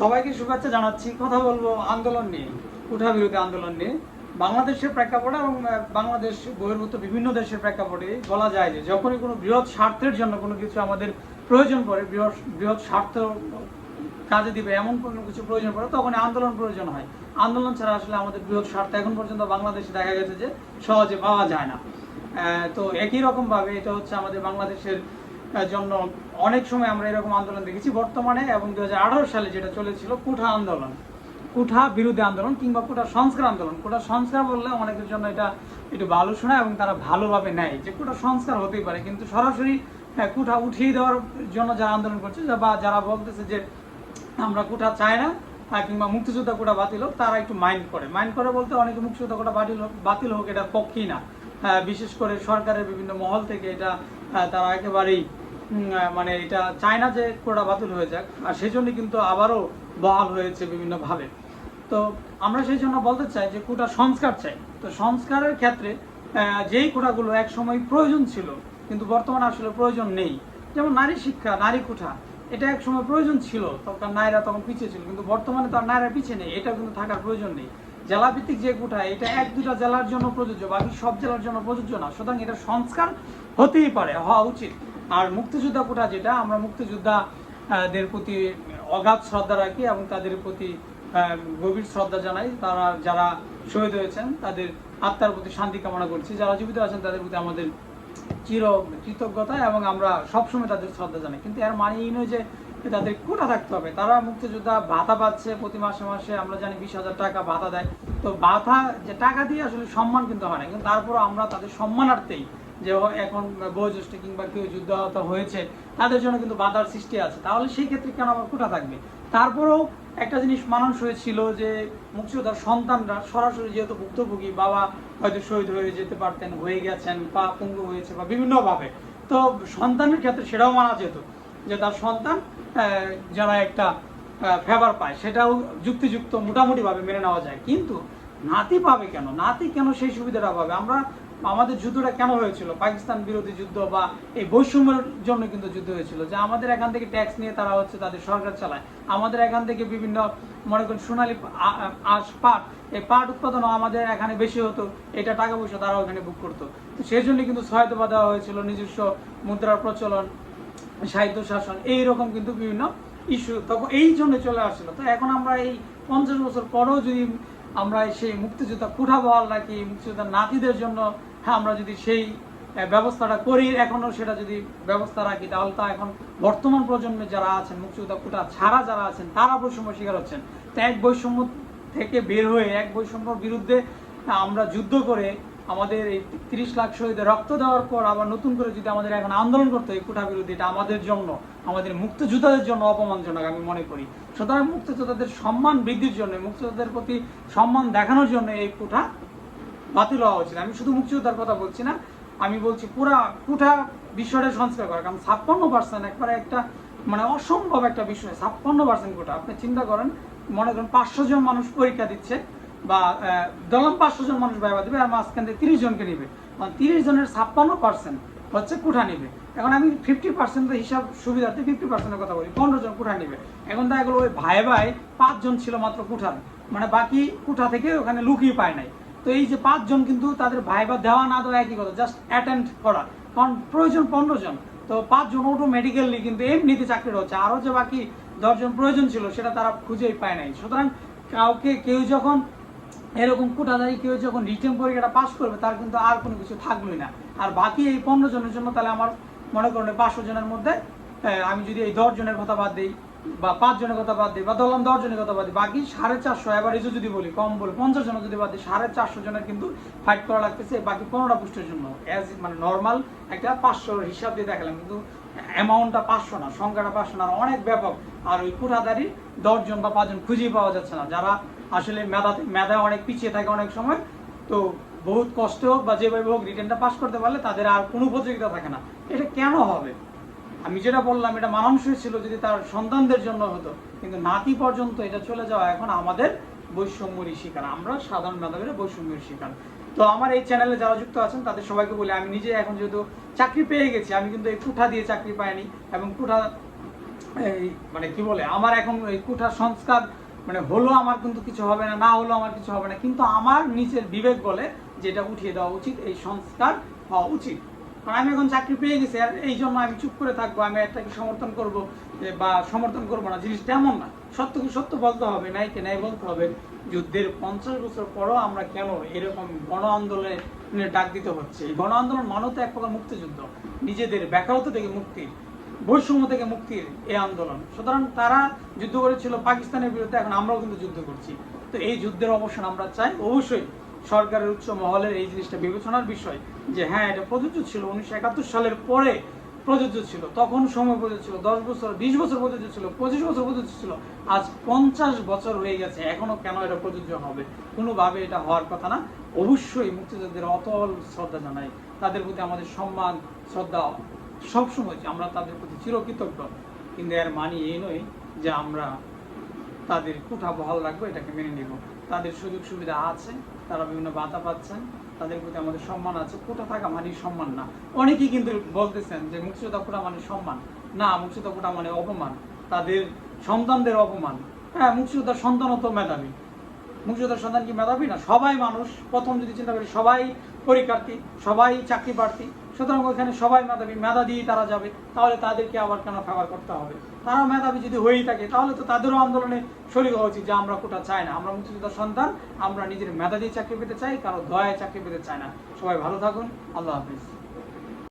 সবাইকে শুভেচ্ছা জানাচ্ছি। কথা বলব আন্দোলন নিয়ে কুঠা বিরোধী আন্দোলন নিয়ে। বাংলাদেশের প্রেক্ষাপটে এবং বাংলাদেশ বহির্ভূত বিভিন্ন দেশের প্রেক্ষাপটে বলা যায় যে যখনই কোনো বৃহৎ স্বার্থের জন্য কোনো কিছু আমাদের প্রয়োজন পড়ে, বৃহৎ বৃহৎ স্বার্থ কাজে দিবে, এমন কোনো কিছু প্রয়োজন পড়ে তখন আন্দোলন প্রয়োজন হয়। আন্দোলন ছাড়া আসলে আমাদের বৃহৎ স্বার্থ এখন পর্যন্ত বাংলাদেশে দেখা গেছে যে সহজে পাওয়া যায় না। তো একই রকম ভাবে এটা হচ্ছে আমাদের বাংলাদেশের জন্য অনেক সময় আমরা এরকম আন্দোলন দেখেছি বর্তমানে এবং দু হাজার আঠারো সালে যেটা চলেছিল কুঠা আন্দোলন। কুঠা বিরোধী আন্দোলন কিংবা কুঠা সংস্কার আন্দোলন। কুঠা সংস্কার বললে অনেকের জন্য এটা একটু ভালো শোনায় এবং তারা ভালোভাবে নেয় যে কুঠা সংস্কার হতেই পারে। কিন্তু সরাসরি আহ, কুঠা উঠিয়ে দেওয়ার জন্য যারা আন্দোলন করছে বা যারা বলতেছে যে আমরা কোটা চাই না কিংবা মুক্তিযোদ্ধা কোটা বাতিল হোক তারা একটু মাইন্ড করে। মাইন্ড করে বলতে অনেকে মুক্তিযোদ্ধা কোটা বাতিল হোক বাতিল হোক এটা পক্ষেই না। বিশেষ করে সরকারের বিভিন্ন মহল থেকে এটা তারা একেবারেই মানে এটা চায় না যে কোটা বাতিল হয়ে যাক, আর সেই জন্য কিন্তু আবারও বহাল হয়েছে বিভিন্নভাবে। তো আমরা সেই জন্য বলতে চাই যে কোটা সংস্কার চাই। তো সংস্কারের ক্ষেত্রে যেই কোটাগুলো এক সময় প্রয়োজন ছিল, কিন্তু বর্তমানে আসলে প্রয়োজন নেই। যেমন নারী শিক্ষা, নারী কোঠা, এটা এক সময় প্রয়োজন ছিল, তখন নারীরা তখন পিছিয়ে ছিল, কিন্তু বর্তমানে তো আর নারীরা পিছিয়ে নেই এটা কিন্তু থাকার প্রয়োজন নেই। জেলা ভিত্তিক যে কোঠা, এটা এক দুটা জেলার জন্য প্রযোজ্য, বাকি সব জেলার জন্য প্রযোজ্য না। সুতরাং এটা সংস্কার হতেই পারে, হওয়া উচিত। আর মুক্তিযোদ্ধা কোঠা যেটা আমরা মুক্তিযোদ্ধা আহ, দের প্রতি অগাধ শ্রদ্ধা রাখি এবং তাদের প্রতি গভীর শ্রদ্ধা জানাই। তারা যারা শহীদ হয়েছেন তাদের আত্মার প্রতি শান্তি কামনা করছি। যারা জীবিত আছেন তাদের প্রতি আমাদের চির কৃতজ্ঞতা এবং আমরা সবসময় তাদের শ্রদ্ধা জানাই। কিন্তু এর মানে এই নয় যে তাদের কোটা থাকতে হবে। তারা মুক্তিযোদ্ধা ভাতা পাচ্ছে প্রতি মাসে মাসে আমরা জানি বিশ হাজার টাকা ভাতা দেয়। তো ভাতা যে টাকা দিয়ে আসলে সম্মান কিন্তু হয় না। কিন্তু তারপরও আমরা তাদের সম্মানার্থেই যে এখন বয়োজ্যেষ্ঠ কিংবা কেউ যুদ্ধাহত হয়েছে, তাদের জন্য কিন্তু বাধার সৃষ্টি আছে। তাহলে সেই ক্ষেত্রে কেন আমার কোটা থাকবে? তারপরেও একটা জিনিস মানুষ হয়েছিল যে, মুক্তিযোদ্ধার সন্তানরা সরাসরি যেহেতু ভুক্তভোগী, বাবা হয়তো শহীদ হয়ে যেতে পারতেন, হয়ে গেছেন বা পঙ্গু হয়েছে বা বিভিন্নভাবে। তো সন্তানের ক্ষেত্রে সেটাও মানা যেত যে, তার সন্তান যারা একটা ফেভার পায়, সেটাও যুক্তিযুক্ত মোটামুটিভাবে মেনে নেওয়া যায়। কিন্তু নাতি পাবে কেন? নাতি কেন সেই সুবিধাটা পাবে? আমরা আমাদের যুদ্ধটা কেন হয়েছিল? পাকিস্তান বিরোধী যুদ্ধ বা এই বৈষম্যের জন্য কিন্তু যুদ্ধ হয়েছিল, যে আমাদের এখান থেকে ট্যাক্স নিয়ে তারা হচ্ছে তাদের সরকার চালায়। আমাদের এখান থেকে বিভিন্ন, মনে করেন সোনালী আ- আ- পাট, এই পাট উৎপাদনও আমাদের এখানে বেশি হতো, এটা টাকা পয়সা তারা ওখানে বুক করতো। তো সেই জন্য কিন্তু সহায়তা দেওয়া হয়েছিল নিজস্ব মুদ্রার প্রচলন, সাহিত্য শাসন, এইরকম কিন্তু বিভিন্ন ইস্যু তখন এই জন্য চলে আসছিল। তো এখন আমরা এই পঞ্চাশ বছর পরেও যদি আমরা সেই মুক্তিযোদ্ধা কুঠা বহাল রাখি মুক্তিযোদ্ধা নাতিদের জন্য আমরা যদি সেই ব্যবস্থাটা করি এখনও সেটা যদি ব্যবস্থা রাখি, তাহলে তো এখন বর্তমান প্রজন্মে যারা আছেন, মুক্তিযোদ্ধা কুঠা ছাড়া যারা আছেন, তারা বৈষম্য শিকার হচ্ছেন। তো এক বৈষম্য থেকে বের হয়ে, এক বৈষম্যর বিরুদ্ধে আমরা যুদ্ধ করে আমাদের এই তিরিশ লাখ শহীদের রক্ত দেওয়ার পর আবার নতুন করে যদি আমাদের এখন আন্দোলন করতে হয় কুঠা বিরোধী এটা আমাদের জন্য, আমাদের মুক্তিযোদ্ধাদের জন্য অপমানজনক, আমি মনে করি। সুতরাং মুক্তিযোদ্ধাদের সম্মান বৃদ্ধির জন্য, মুক্তিযোদ্ধাদের প্রতি সম্মান দেখানোর জন্য এই কুঠা বাতিল হওয়া উচিত। আমি শুধু মুক্তিযোদ্ধার কথা বলছি না, আমি বলছি পুরা কুঠা বিষয়টা সংস্কার করা। কারণ ছাপ্পান্ন পার্সেন্ট একবারে একটা মানে অসম্ভব একটা বিষয়। ছাপ্পান্ন পার্সেন্ট কোটা আপনি চিন্তা করেন, মনে করেন পাঁচশো জন মানুষ পরীক্ষা দিচ্ছে, বা ধরলাম পাঁচশো জন মানুষ ব্যবহার দেবে, আর মাঝখান থেকে তিরিশ জনকে নেবে। নিবে তিরিশ জনের ছাপ্পান্ন পার্সেন্ট হচ্ছে কুঠা নিবে। এখন আমি ফিফটি পার্সেন্ট হিসাব সুবিধার্থে ফিফটি পার্সেন্টের কথা বলি। পনেরো জন কুঠা নিবে। এখন দেখা গেলো ওই ভাই ভাই পাঁচজন ছিল মাত্র কুঠার। মানে বাকি কুঠা থেকে ওখানে লুকিয়ে পায় নাই। তো এই যে পাঁচজন কিন্তু তাদের ভাইবা দেওয়া না দেওয়া একই কথা জাস্ট অ্যাটেন্ড করা। কারণ প্রয়োজন পনেরো জন। তো পাঁচজন অটোমেটিক্যালি কিন্তু এমনিতে চাকরির হচ্ছে। আরও যে বাকি দশজন প্রয়োজন ছিল, সেটা তারা খুঁজেই পায় নাই। সুতরাং কাউকে কেউ যখন এরকম কোটাদারি কেউ যখন রিটেন পরীক্ষাটা পাস করবে, তার কিন্তু আর কোনো কিছু থাকলোই না। আর বাকি এই পনেরো জনের জন্য তাহলে আমার মনে করেন পাঁচশো জনের মধ্যে আমি যদি এই দশ জনের কথা বাদ দিই বা পাঁচ জনের কথা বাদ দিই বা ধরলাম দশ জনের কথা বাদ দিই বাকি সাড়ে চারশো এভারেজও যদি বলি, কম বলি, পঞ্চাশ জনের যদি বাদ দিই সাড়ে চারশো জনের কিন্তু ফাইট করা লাগতেছে, বাকি পনেরোটা পুষ্টের জন্য। অ্যাজ মানে নর্মাল একটা পাঁচশো হিসাব দিয়ে দেখালাম, কিন্তু অ্যামাউন্টটা পাঁচশো না, সংখ্যাটা পাঁচশো না অনেক ব্যাপক। আর ওই কোঠাদারি দশজন বা পাঁচজন খুঁজেই পাওয়া যাচ্ছে না। যারা আসলে মেধাতে মেধা অনেক পিছিয়ে থাকে অনেক সময়, তো বহুত কষ্ট বা যেভাবে হোক রিটার্নটা পাস করতে পারলে তাদের আর কোনো প্রতিযোগিতা থাকে না। এটা কেন হবে? আমি যেটা বললাম, এটা মানানসই ছিল যদি তার সন্তানদের জন্য হতো। কিন্তু নাতি পর্যন্ত এটা চলে যাওয়া এখন আমাদের বৈষম্যের শিকার। আমরা সাধারণ মেধাবীরা বৈষম্যের শিকার। তো আমার এই চ্যানেলে যারা যুক্ত আছেন, তাদের সবাইকে বলি, আমি নিজে এখন যেহেতু চাকরি পেয়ে গেছি, আমি কিন্তু এই কুঠা দিয়ে চাকরি পাইনি এবং কুঠা এই মানে কি বলে, আমার এখন এই কুঠার সংস্কার মানে হলো আমার কিন্তু কিছু হবে না না হলো আমার কিছু হবে না। কিন্তু আমার নিচের বিবেক বলে যেটা উঠিয়ে দেওয়া উচিত, এই সংস্কার হওয়া উচিত। কারণ আমি এখন চাকরি পেয়ে গেছি আর এই জন্য আমি চুপ করে থাকব, আমি একটাকে সমর্থন করব বা সমর্থন করব না, জিনিসটা এমন না। সত্যকে সত্য বলতে হবে ন্যায়কে ন্যায় বলতে হবে। যুদ্ধের পঞ্চাশ বছর পরও আমরা কেন এরকম গণ আন্দোলনের ডাক দিতে হচ্ছে? এই গণ আন্দোলন মানত এক প্রকার মুক্তিযুদ্ধ। নিজেদের বেকারত্ব থেকে মুক্তির, বৈষম্য থেকে মুক্তির এই আন্দোলন। সুতরাং তারা যুদ্ধ করেছিল পাকিস্তানের বিরুদ্ধে, এখন আমরাও কিন্তু যুদ্ধ করছি। তো এই যুদ্ধের অবসান আমরা চাই, অবশ্যই সরকারের উচ্চ মহলের এই জিনিসটা বিবেচনার বিষয় যে হ্যাঁ এটা প্রযোজ্য ছিল, উনিশশো একাত্তর সালের পরে প্রযোজ্য ছিল, তখন সময় প্রযোজ্য ছিল, দশ বছর, বিশ বছর প্রযোজ্য ছিল, পঁচিশ বছর প্রযোজ্য ছিল, আজ পঞ্চাশ বছর হয়ে গেছে, এখনও কেন এটা প্রযোজ্য হবে? কোনোভাবে এটা হওয়ার কথা না। অবশ্যই মুক্তিযোদ্ধাদের অতল শ্রদ্ধা জানাই, তাদের প্রতি আমাদের সম্মান, শ্রদ্ধা সবসময় আমরা তাদের প্রতি চিরকৃতজ্ঞ। কিন্তু এর মানি এই নয় যে আমরা তাদের কোঠা বহাল রাখব, এটাকে মেনে নিব। তাদের সুযোগ সুবিধা আছে, তারা বিভিন্ন বাধা পাচ্ছেন, তাদের প্রতি আমাদের সম্মান আছে। কোটা থাকা মানে সম্মান না। অনেকেই কিন্তু বলতেছেন যে মুক্তিযোদ্ধা কোটা মানে সম্মান। না, মুক্তিযোদ্ধা কোটা মানে অপমান। তাদের সন্তানদের অপমান। হ্যাঁ মুক্তিযোদ্ধার সন্তানও তো মেধাবী। মুক্তিযোদ্ধার সন্তান কি মেধাবী না? সবাই মানুষ। প্রথম যদি চিন্তা করি, সবাই পরীক্ষার্থী সবাই চাকরি প্রার্থী। সুতরাং ওইখানে সবাই মেধাবী, মেধা দিয়েই তারা যাবে, তাহলে তাদেরকে আবার কেন ফেভার করতে হবে? তারা মেধাবী যদি হয়েই থাকে, তাহলে তো তাদেরও আন্দোলনে শরীর হওয়া উচিত যে আমরা কোটা চাই না। আমরা মুক্তিযোদ্ধার সন্তান, আমরা নিজের মেধা দিয়ে চাকরি পেতে চাই, কারও দয়ায় চাকরি পেতে চাই না। সবাই ভালো থাকুন, আল্লাহ হাফিজ।